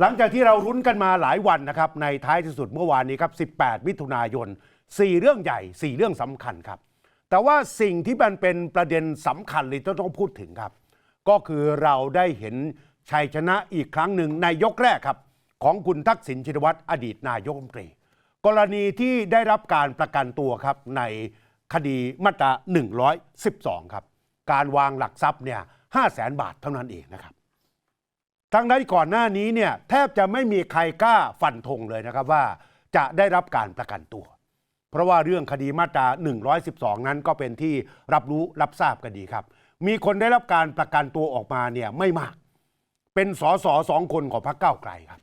หลังจากที่เรารุ้นกันมาหลายวันนะครับ ในท้ายที่สุดเมื่อวานนี้ครับ 18 มิถุนายน 4 เรื่องใหญ่ 4 เรื่องสำคัญครับ แต่ว่าสิ่งที่มันเป็นประเด็นสำคัญเลยที่ต้องพูดถึงครับ ก็คือเราได้เห็นชัยชนะอีกครั้งหนึ่งในยกแรกครับ ของคุณทักษิณชินวัตรอดีตนายกรัฐมนตรี กรณีที่ได้รับการประกันตัวครับในคดีมาตรา 112 ครับ การวางหลักทรัพย์เนี่ย5แสนบาทเท่านั้นเองนะครับ ทั้งนั้นก่อนหน้านี้เนี่ยแทบจะไม่มีใครกล้าฟันธงเลยนะครับว่าจะได้รับการประกันตัว เพราะว่าเรื่องคดีมาตรา 112 นั้นก็เป็นที่รับรู้รับทราบกันดีครับ มีคนได้รับการประกันตัวออกมาเนี่ยไม่มาก เป็นสสสองคนของพรรคก้าวไกลครับ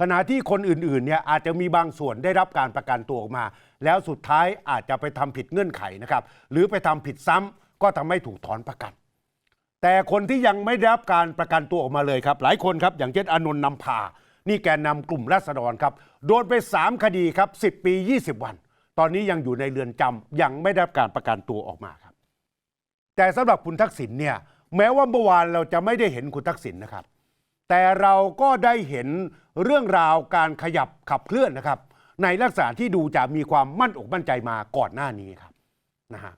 ขณะที่คนอื่นๆเนี่ยอาจจะมีบางส่วนได้รับการประกันตัวออกมา แล้วสุดท้ายอาจจะไปทำผิดเงื่อนไขนะครับหรือไปทำผิดซ้ำก็ทำให้ถูกถอนประกัน แต่คนที่ยังไม่ได้รับการประกันตัวออกมาเลยครับ หลายคนครับ อย่างเช่นอนนท์นำพา นี่แกนนำกลุ่มรัษฎรครับ โดนไป 3 คดีครับ 10 ปี 20 วัน ตอนนี้ยังอยู่ในเรือนจำยังไม่ได้รับการประกันตัวออกมาครับ แต่สำหรับคุณทักษิณเนี่ยแม้ว่าเมื่อวานเราจะไม่ได้เห็นคุณทักษิณนะครับ แต่เราก็ได้เห็นเรื่องราวการขยับขับเคลื่อนนะครับ ในลักษณะที่ดูจะมีความมั่นอกมั่นใจมาก่อนหน้านี้ครับนะฮะ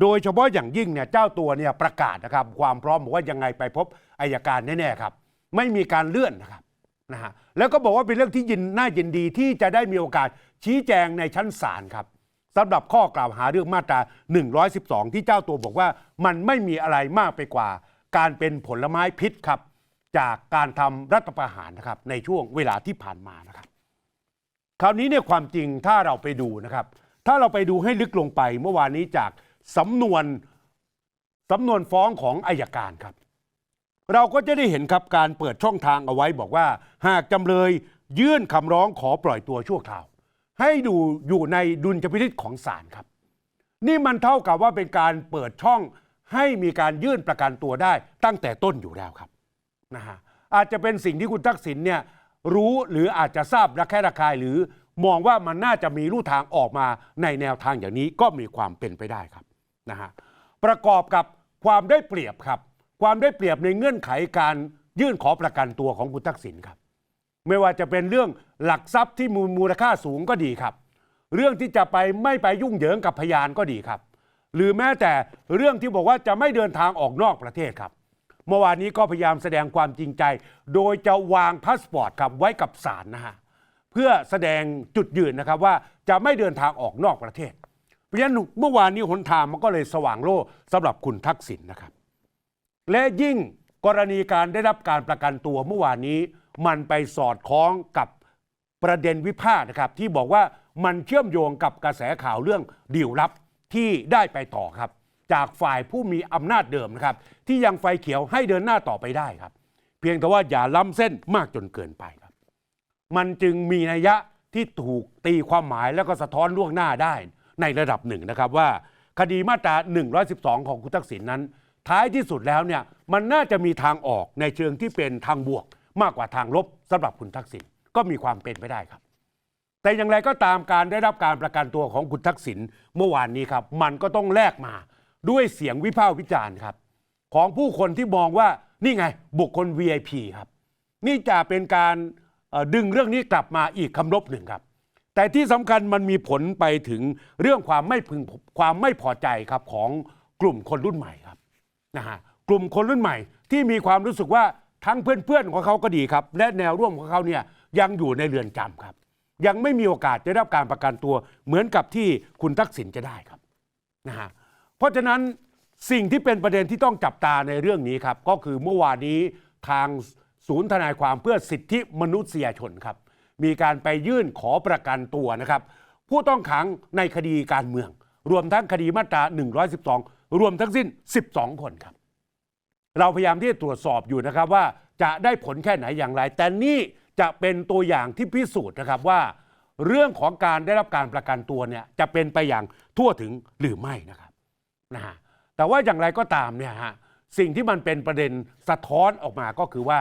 โดยเฉพาะอย่างยิ่งเนี่ยเจ้าตัวเนี่ยประกาศนะครับ ความพร้อมบอกว่ายังไงไปพบอายการแน่ๆครับ ไม่มีการเลื่อนนะครับนะฮะแล้วก็บอกว่าเป็นเรื่องที่ยินน่ายินดีที่จะได้มีโอกาสชี้แจงในชั้นศาลครับสำหรับข้อกล่าวหาเรื่องมาตรา 112 ที่เจ้าตัวบอกว่ามันไม่มีอะไรมากไปกว่า การเป็นผลไม้พิษครับ จากการทำรัฐประหารนะครับ ในช่วงเวลาที่ผ่านมานะครับ คราวนี้เนี่ยความจริงถ้าเราไปดูนะครับ ถ้าเราไปดูให้ลึกลงไปเมื่อวานนี้จาก สำนวนสำนวนฟ้องของอายการครับ เราก็จะได้เห็นครับการเปิดช่องทางเอาไว้บอกว่า หากจำเลยยื่นคำร้องขอปล่อยตัวชั่วคราว ให้ดูอยู่ในดุลยพินิจของศาลครับ นี่มันเท่ากับว่าเป็นการเปิดช่องให้มีการยื่นประกันตัวได้ตั้งแต่ต้นอยู่แล้วครับนะฮะอาจจะเป็นสิ่งที่คุณทักษิณเนี่ยรู้หรืออาจจะทราบระแคะระคายหรือมองว่ามันน่าจะมีรูทางออกมาในแนวทางอย่างนี้ก็มีความเป็นไปได้ครับ นะฮะประกอบกับความได้เปรียบครับ ความได้เปรียบในเงื่อนไขการยื่นขอประกันตัวของคุณทักษิณครับ ไม่ว่าจะเป็นเรื่องหลักทรัพย์ที่มูลมูลค่าสูงก็ดีครับ เรื่องที่จะไปไม่ไปยุ่งเหยิงกับพยานก็ดีครับ หรือแม้แต่เรื่องที่บอกว่าจะไม่เดินทางออกนอกประเทศครับ เมื่อวานนี้ก็พยายามแสดงความจริงใจ โดยจะวางพาสปอร์ตครับไว้กับศาลนะฮะเพื่อแสดงจุดยืนนะครับว่าจะไม่เดินทางออกนอกประเทศ เพราะฉะนั้นเมื่อวานนี้หนทางมันก็เลยสว่างโล่สำหรับคุณทักษิณนะครับ และยิ่งกรณีการได้รับการประกันตัวเมื่อวานนี้ มันไปสอดคล้องกับประเด็นวิพากษ์นะครับ ที่บอกว่ามันเชื่อมโยงกับกระแสข่าวเรื่องดีลลับที่ได้ไปต่อครับ จากฝ่ายผู้มีอำนาจเดิมนะครับ ที่ยังไฟเขียวให้เดินหน้าต่อไปได้ครับ เพียงแต่ว่าอย่าล้ำเส้นมากจนเกินไปครับ มันจึงมีนัยยะที่ถูกตีความหมายแล้วก็สะท้อนล่วงหน้าได้ ในระดับหนึ่งนะครับว่า คดีมาตรา 112 ของคุณทักษิณนั้น ท้ายที่สุดแล้วเนี่ยมันน่าจะมีทางออกในเชิงที่เป็นทางบวก มากกว่าทางลบสำหรับคุณทักษิณก็มีความเป็นไปได้ครับ แต่อย่างไรก็ตามการได้รับการประกันตัวของคุณทักษิณเมื่อวานนี้ครับ มันก็ต้องแลกมาด้วยเสียงวิพากษ์วิจารณ์ครับ ของผู้คนที่มองว่านี่ไงบุคคล VIP ครับ นี่จะเป็นการดึงเรื่องนี้กลับมาอีกคำรบหนึ่งครับ แต่ที่สำคัญมันมีผลไปถึงเรื่องความไม่พึงความไม่พอใจครับของกลุ่มคนรุ่นใหม่ครับนะฮะกลุ่มคนรุ่นใหม่ที่มีความรู้สึกว่าทั้งเพื่อนๆของเขาก็ดีครับ และแนวร่วมของเขาเนี่ยยังอยู่ในเรือนจำครับ ยังไม่มีโอกาสได้รับการประกันตัว เหมือนกับที่คุณทักษิณจะได้ครับนะฮะเพราะฉะนั้นสิ่งที่เป็นประเด็นที่ต้องจับตาในเรื่องนี้ครับ ก็คือเมื่อวานนี้ทางศูนย์ทนายความเพื่อสิทธิมนุษยชนครับ มีการไปยื่นขอประกันตัวนะครับ ผู้ต้องขังในคดีการเมือง รวมทั้งคดีมาตรา 112 รวมทั้งสิ้น 12 คนครับ เราพยายามที่จะตรวจสอบอยู่นะครับว่าจะได้ผลแค่ไหนอย่างไร แต่นี่จะเป็นตัวอย่างที่พิสูจน์นะครับว่า เรื่องของการได้รับการประกันตัวเนี่ยจะเป็นไปอย่างทั่วถึงหรือไม่นะครับนะฮะแต่ว่าอย่างไรก็ตามเนี่ยฮะสิ่งที่มันเป็นประเด็นสะท้อนออกมาก็คือว่า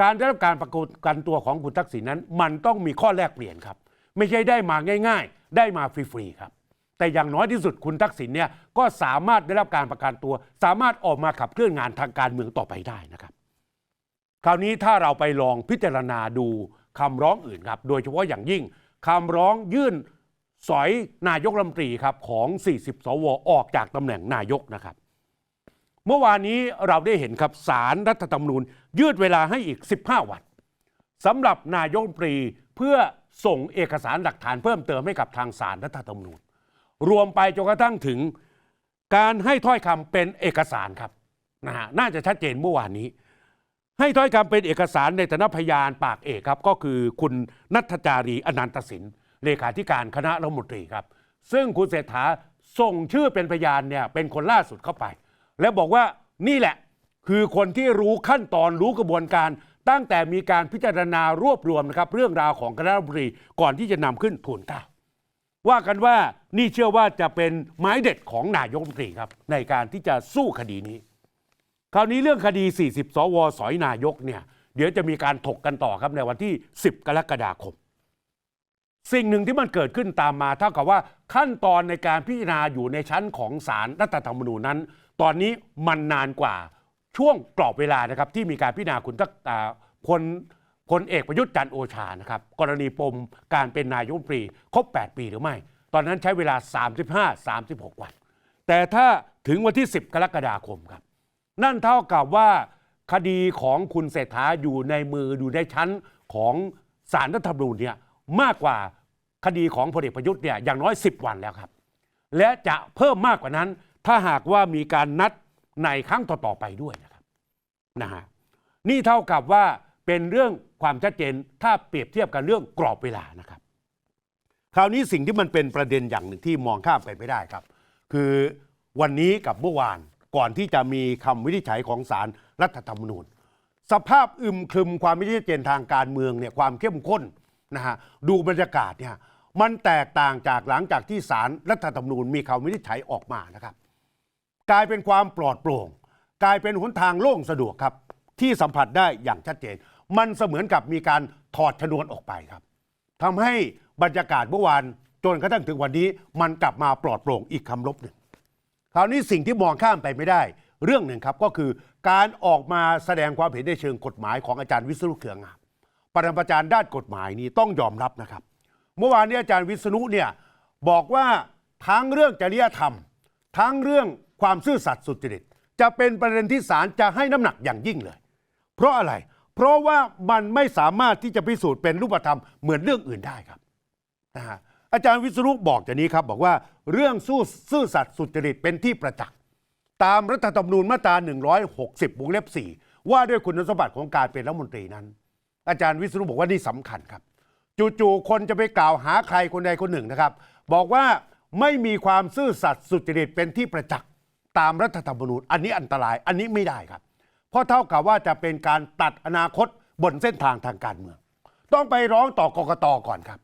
การได้รับการประกันตัวของคุณทักษิณนั้น มันต้องมีข้อแลกเปลี่ยนครับ ไม่ใช่ได้มาง่าย ๆ ได้มาฟรีๆครับ แต่อย่างน้อยที่สุดคุณทักษิณเนี่ยก็สามารถได้รับการประกันตัว สามารถออกมาขับเคลื่อนงานทางการเมืองต่อไปได้นะครับ คราวนี้ถ้าเราไปลองพิจารณาดูคำร้องอื่นครับ โดยเฉพาะอย่างยิ่งคำร้องยื่นสอยนายกรัฐมนตรีครับของ 40 สวออกจากตำแหน่งนายกนะครับ เมื่อวานนี้เราได้เห็นครับสารรัฐธรรมนูญ ยืดเวลาให้อีก 15 วันสำหรับนายกรัฐมนตรีเพื่อส่งเอกสารหลักฐานเพิ่มเติมให้กับทางสารรัฐธรรมนูญ รวมไปจนกระทั่งถึงการให้ถ้อยคำเป็นเอกสารครับนะฮะน่าจะชัดเจนเมื่อวานนี้ ให้ถ้อยคำเป็นเอกสารในฐานะพยานปากเอกครับ ก็คือคุณนัทจารีอนันตสินเลขาธิการคณะรัฐมนตรีครับ ซึ่งคุณเศรษฐาส่งชื่อเป็นพยานเนี่ยเป็นคนล่าสุดเข้าไป และบอกว่านี่แหละ คือคนที่รู้ขั้นตอนรู้กระบวนการ ตั้งแต่มีการพิจารณารวบรวมนะครับ เรื่องราวของคณะรัฐมนตรีก่อนที่จะนำขึ้นทูลเกล้าว่ากันว่านี่เชื่อว่าจะเป็นไม้เด็ดของนายกรัฐมนตรีครับ ในการที่จะสู้คดีนี้ คราวนี้เรื่องคดี 40 สวสอยนายกเนี่ยเดี๋ยวจะมีการถกกันต่อครับในวันที่ 10 กรกฎาคม สิ่งหนึ่งที่มันเกิดขึ้นตามมาเท่ากับว่าขั้นตอนในการพิจารณาอยู่ในชั้นของศาลรัฐธรรมนูญนั้น ตอนนี้มันนานกว่าช่วงกรอบเวลานะครับที่มีการพิจารณาคุณทักอ่าพลพลเอกประยุทธ์จันโอชานะครับกรณีปมการเป็นนายกรัฐมนตรีครบ 8 ปีหรือไม่ ตอนนั้นใช้เวลา 35-36 วัน แต่ถ้าถึงวันที่ 10 กรกฎาคมครับ นั่นเท่ากับว่าคดีของคุณเศรษฐาอยู่ในมืออยู่ในชั้นของสารรัฐธรรมนูญเนี่ยมากกว่าคดีของพลเอกประยุทธ์เนี่ยอย่างน้อย 10 วันแล้วครับ และจะเพิ่มมากกว่านั้น ถ้าหากว่ามีการนัดในครั้งต่อๆไปด้วยนะครับนะฮะนี่เท่ากับว่าเป็นเรื่องความชัดเจนถ้าเปรียบเทียบกันเรื่องกรอบเวลานะครับ คราวนี้สิ่งที่มันเป็นประเด็นอย่างหนึ่งที่มองข้ามไปไม่ได้ครับ คือวันนี้กับเมื่อวานก่อนที่จะมีคำวินิจฉัยของศาลรัฐธรรมนูญ สภาพอึมครึมความไม่ชัดเจนทางการเมืองเนี่ยความเข้มข้นนะฮะดูบรรยากาศเนี่ยมันแตกต่างจากหลังจากที่ศาลรัฐธรรมนูญมีคำวินิจฉัยออกมานะครับ กลายเป็นความปลอดโปร่ง กลายเป็นหนทางโล่งสะดวกครับ ที่สัมผัสได้อย่างชัดเจน มันเสมือนกับมีการถอดชนวนออกไปครับทำให้บรรยากาศเมื่อวานจนกระทั่งถึงวันนี้มันกลับมาปลอดโปร่งอีกคำลบหนึ่งคราวนี้สิ่งที่มองข้ามไปไม่ได้ เรื่องหนึ่งครับก็คือการออกมาแสดงความเห็นในเชิงกฎหมายของอาจารย์วิษณุเครืองามปรมาจารย์ด้านกฎหมายนี้ต้องยอมรับนะครับ เมื่อวานนี้อาจารย์วิษณุเนี่ยบอกว่าทั้งเรื่องจริยธรรม ทั้งเรื่อง ความซื่อสัตย์สุจริต จะเป็นประเด็นที่ศาลจะให้น้ำหนักอย่างยิ่งเลย เพราะอะไร เพราะว่ามันไม่สามารถที่จะพิสูจน์เป็นรูปธรรมเหมือนเรื่องอื่นได้ครับนะฮะอาจารย์วิศรุบอกอย่างนี้ครับบอกว่าเรื่องสู้ซื่อสัตย์สุจริตเป็นที่ประจักษ์ตามรัฐธรรมนูญมาตรา 160 วงเล็บ 4 ว่าด้วยคุณสมบัติของการเป็นรัฐมนตรีนั้น อาจารย์วิศรุบอกว่านี่สำคัญครับจู่ๆคนจะไปกล่าวหาใครคนใดคนหนึ่งนะครับ บอกว่าไม่มีความซื่อสัตย์สุจริตเป็นที่ประจักษ์ ตามรัฐธรรมนูญอันนี้อันตรายอันนี้ไม่ได้ครับ เพราะเท่ากับว่าจะเป็นการตัดอนาคตบนเส้นทางทางการเมือง ต้องไปร้องต่อกกตก่อนครับ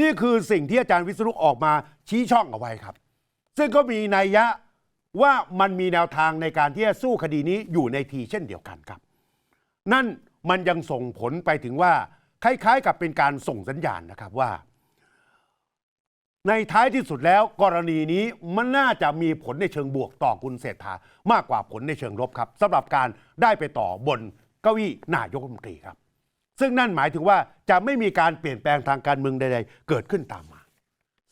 นี่คือสิ่งที่อาจารย์วิศนุออกมาชี้ช่องเอาไว้ครับ ซึ่งก็มีนัยยะว่ามันมีแนวทางในการที่จะสู้คดีนี้อยู่ในทีเช่นเดียวกันครับ นั่นมันยังส่งผลไปถึงว่าคล้ายๆ กับเป็นการส่งสัญญาณนะครับว่า ในท้ายที่สุดแล้วกรณีนี้มันน่าจะมีผลในเชิงบวกต่อคุณเศรษฐามากกว่าผลในเชิงลบครับสำหรับการได้ไปต่อบนเก้าอี้นายกรัฐมนตรีครับ ซึ่งนั่นหมายถึงว่าจะไม่มีการเปลี่ยนแปลงทางการเมืองใด ๆ เกิดขึ้นตามมา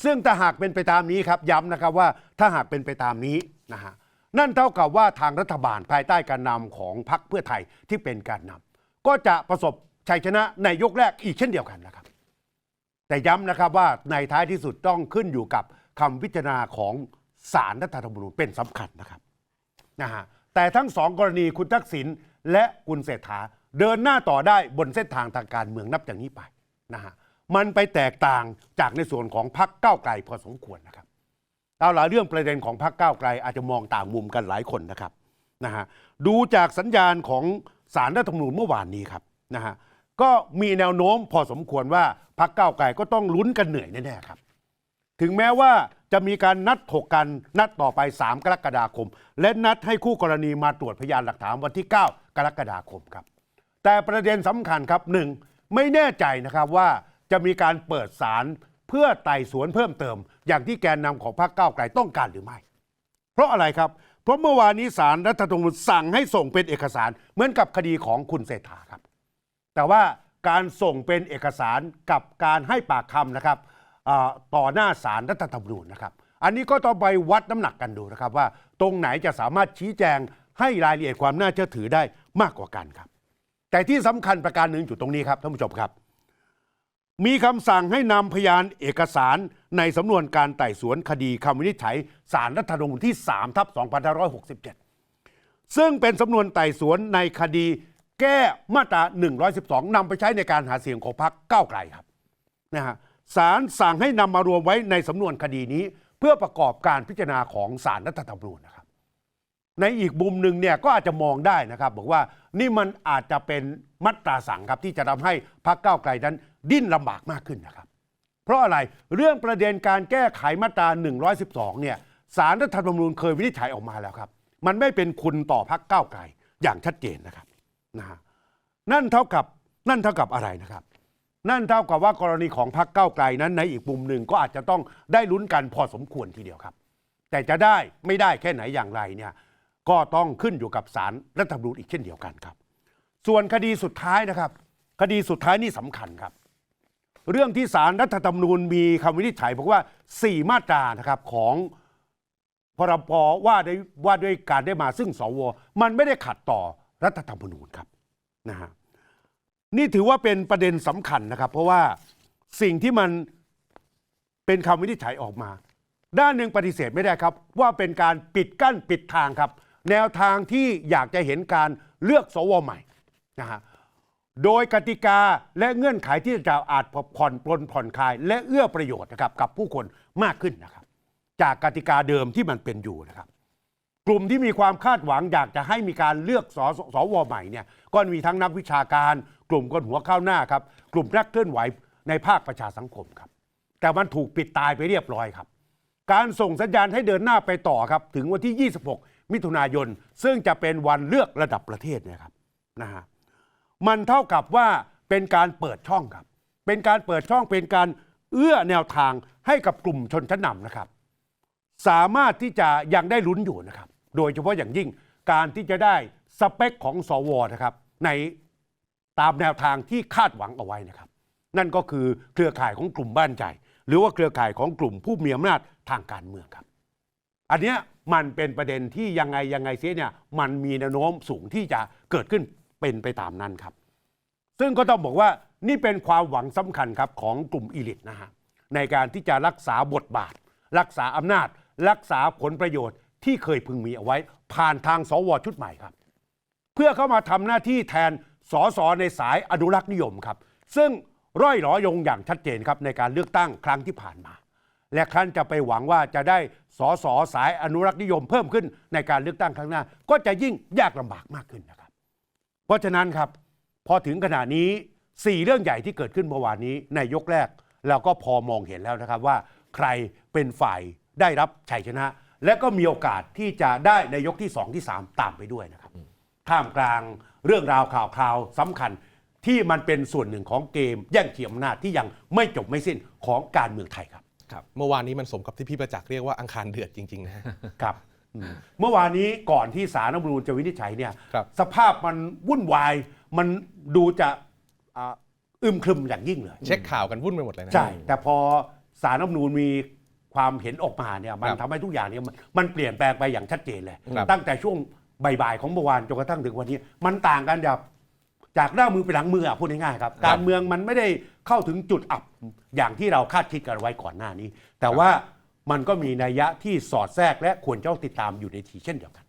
ซึ่งถ้าหากเป็นไปตามนี้ครับย้ำนะครับว่าถ้าหากเป็นไปตามนี้นะฮะนั่นเท่ากับว่าทางรัฐบาลภายใต้การนำของพรรคเพื่อไทยที่เป็นการนำก็จะประสบชัยชนะในยกแรกอีกเช่นเดียวกันนะครับ แต่ย้ำนะครับว่าในท้ายที่สุดต้องขึ้นอยู่กับคำพิจารณาของศาลรัฐธรรมนูญเป็นสำคัญนะครับนะฮะแต่ทั้งสองกรณีคุณทักษิณและคุณเศรษฐาเดินหน้าต่อได้บนเส้นทางทางการเมืองนับจากนี้ไปนะฮะมันไปแตกต่างจากในส่วนของพรรคก้าวไกลพอสมควรนะครับเอาล่ะเรื่องประเด็นของพรรคก้าวไกลอาจจะมองต่างมุมกันหลายคนนะครับนะฮะดูจากสัญญาณของสารรัฐธรรมนูญเมื่อวานนี้ครับนะฮะ ก็มีแนวโน้มพอสมควรว่าพรรคก้าวไกลก็ต้องลุ้นกันเหนื่อยแน่ๆครับ ถึงแม้ว่าจะมีการนัดถกกันนัดต่อไป 3 กรกฎาคม และนัดให้คู่กรณีมาตรวจพยานหลักฐานวันที่ 9 กรกฎาคมครับ แต่ประเด็นสำคัญครับหนึ่งไม่แน่ใจนะครับว่าจะมีการเปิดศาลเพื่อไต่สวนเพิ่มเติม อย่างที่แกนนำของพรรคก้าวไกลต้องการหรือไม่ เพราะอะไรครับ เพราะเมื่อวานนี้สารรัฐธรรมนูญสั่งให้ส่งเป็นเอกสารเหมือนกับคดีของคุณเศรษฐาครับ แต่ว่าการส่งเป็นเอกสารกับการให้ปากคำนะครับต่อหน้าสารรัฐธรรมนูญนะครับ อันนี้ก็ต้องไปวัดน้ำหนักกันดูนะครับ ว่าตรงไหนจะสามารถชี้แจงให้รายละเอียดความน่าเชื่อถือได้มากกว่ากันครับ แต่ที่สำคัญประการหนึ่งอยู่ตรงนี้ครับท่านผู้ชมครับ มีคำสั่งให้นำพยานเอกสารในสำนวนการไต่สวนคดีคำวินิจฉัยสารรัฐธรรมนูญที่3ทับ2567 ซึ่งเป็นสำนวนไต่สวนในคดี แก้มาตรา 112นำไปใช้ในการหาเสียงของพรรคก้าวไกลครับนะฮะศาลสั่งให้นำมารวมไว้ในสำนวนคดีนี้ เพื่อประกอบการพิจารณาของศาลรัฐธรรมนูญนะครับ ในอีกมุมหนึ่งเนี่ยก็อาจจะมองได้นะครับ บอกว่านี่มันอาจจะเป็นมัตราสั่งครับที่จะทำให้พรรคก้าวไกลนั้นดิ้นลำบากมากขึ้นนะครับ เพราะอะไรเรื่องประเด็นการแก้ไขมาตรา 112 เนี่ยสารรัฐธรรมนูญเคยวินิจฉัยออกมาแล้วครับ มันไม่เป็นคุณต่อพรรคก้าวไกลอย่างชัดเจนนะครับ นะฮะนั่นเท่ากับนั่นเท่ากับอะไรนะครับ นั่นเท่ากับว่ากรณีของพรรคก้าวไกลนั้นในอีกมุมหนึ่งก็อาจจะต้องได้ลุ้นกันพอสมควรทีเดียวครับ แต่จะได้ไม่ได้แค่ไหนอย่างไรเนี่ยก็ต้องขึ้นอยู่กับสารรัฐธรรมนูญอีกเช่นเดียวกันครับ ส่วนคดีสุดท้ายนะครับ คดีสุดท้ายนี่สำคัญครับ เรื่องที่สารรัฐธรรมนูญมีคำวินิจฉัยบอกว่า 4 มาตรานะครับของพรบว่าด้วยว่าด้วยการได้มาซึ่งสวมันไม่ได้ขัดต่อ รัฐธรรมนูญครับนะฮะนี่ถือว่าเป็นประเด็นสำคัญนะครับ เพราะว่าสิ่งที่มันเป็นคำวินิจฉัยออกมา ด้านหนึ่งปฏิเสธไม่ได้ครับ ว่าเป็นการปิดกั้นปิดทางครับ แนวทางที่อยากจะเห็นการเลือกสวใหม่นะฮะโดยกติกาและเงื่อนไขที่จะอาจผ่อนปลนผ่อนคลาย และเอื้อประโยชน์นะครับกับผู้คนมากขึ้นนะครับ จากกติกาเดิมที่มันเป็นอยู่นะครับ กลุ่มที่มีความคาดหวังอยากจะให้มีการเลือกสสสวใหม่เนี่ยก็มีทั้งนักวิชาการ กลุ่มคนหัวข้าวหน้าครับ กลุ่มนักเคลื่อนไหวในภาคประชาสังคมครับ แต่มันถูกปิดตายไปเรียบร้อยครับ การส่งสัญญาณให้เดินหน้าไปต่อครับ ถึงวันที่ 26 มิถุนายน ซึ่งจะเป็นวันเลือกระดับประเทศเนะครับนะฮะมันเท่ากับว่าเป็นการเปิดช่องครับ เป็นการเปิดช่องเป็นการเอื้อแนวทางให้กับกลุ่มชนชั้นนำนะครับ สามารถที่จะยังได้ลุ้นอยู่นะครับ โดยเฉพาะอย่างยิ่งการที่จะได้สเปคของสวนะครับ ในตามแนวทางที่คาดหวังเอาไว้นะครับ นั่นก็คือเครือข่ายของกลุ่มบ้านใจ หรือว่าเครือข่ายของกลุ่มผู้มีอำนาจทางการเมืองครับ อันเนี้ยมันเป็นประเด็นที่ยังไงยังไงเสียเนี่ยมันมีแนวโน้มสูงที่จะเกิดขึ้นเป็นไปตามนั้นครับ ซึ่งก็ต้องบอกว่านี่เป็นความหวังสำคัญครับของกลุ่มอีลิตนะฮะในการที่จะรักษาบทบาท รักษาอำนาจ รักษาผลประโยชน์ ที่เคยพึงมีเอาไว้ ผ่านทางสวชุดใหม่ครับ เพื่อเข้ามาทำหน้าที่แทนสสในสายอนุรักษ์นิยมครับ ซึ่งร่อยหรอยงอย่างชัดเจนครับในการเลือกตั้งครั้งที่ผ่านมา และครั้นจะไปหวังว่าจะได้สสสายอนุรักษ์นิยมเพิ่มขึ้นในการเลือกตั้งครั้งหน้า ก็จะยิ่งยากลำบากมากขึ้นนะครับ เพราะฉะนั้นครับพอถึงขณะนี้ 4 เรื่องใหญ่ที่เกิดขึ้นเมื่อวานนี้ในยกแรก เราก็พอมองเห็นแล้วนะครับว่า ใครเป็นฝ่ายได้รับชัยชนะ และก็มีโอกาสที่จะได้ในยกที่ 2 ที่ 3 ตามไปด้วยนะครับท่ามกลางเรื่องราวข่าวคราวสำคัญที่มันเป็นส่วนหนึ่งของเกม แย่งชิงอำนาจที่ยังไม่จบไม่สิ้นของการเมืองไทยครับครับ เมื่อวานนี้มันสมกับที่พี่ประจักษ์เรียกว่าอังคารเดือดจริงๆนะฮะครับอืมเมื่อวานนี้ก่อนที่สารรัฐธรรมนูญจะวินิจฉัยเนี่ยครับสภาพมันวุ่นวายมันดูจะอ่าอึมครึมอย่างยิ่งเลย เช็คข่าวกันวุ่นไปหมดเลยนะใช่แต่พอสารรัฐธรรมนูญมี ความเห็นออกมาเนี่ยมันครับทำให้ทุกอย่างเนี่ยมันมันเปลี่ยนแปลงไปอย่างชัดเจนเลย ครับ ตั้งแต่ช่วงบ่ายๆของเมื่อวานจนกระทั่งถึงวันนี้ มันต่างกันจากจากหน้ามือไปหลังมืออะพูดง่ายๆครับ การเมืองมันไม่ได้เข้าถึงจุดอับอย่างที่เราคาดคิดกันไว้ก่อนหน้านี้ แต่ว่ามันก็มีนัยยะที่สอดแทรกและควรจะต้องติดตามอยู่ในทีเช่นเดียวกัน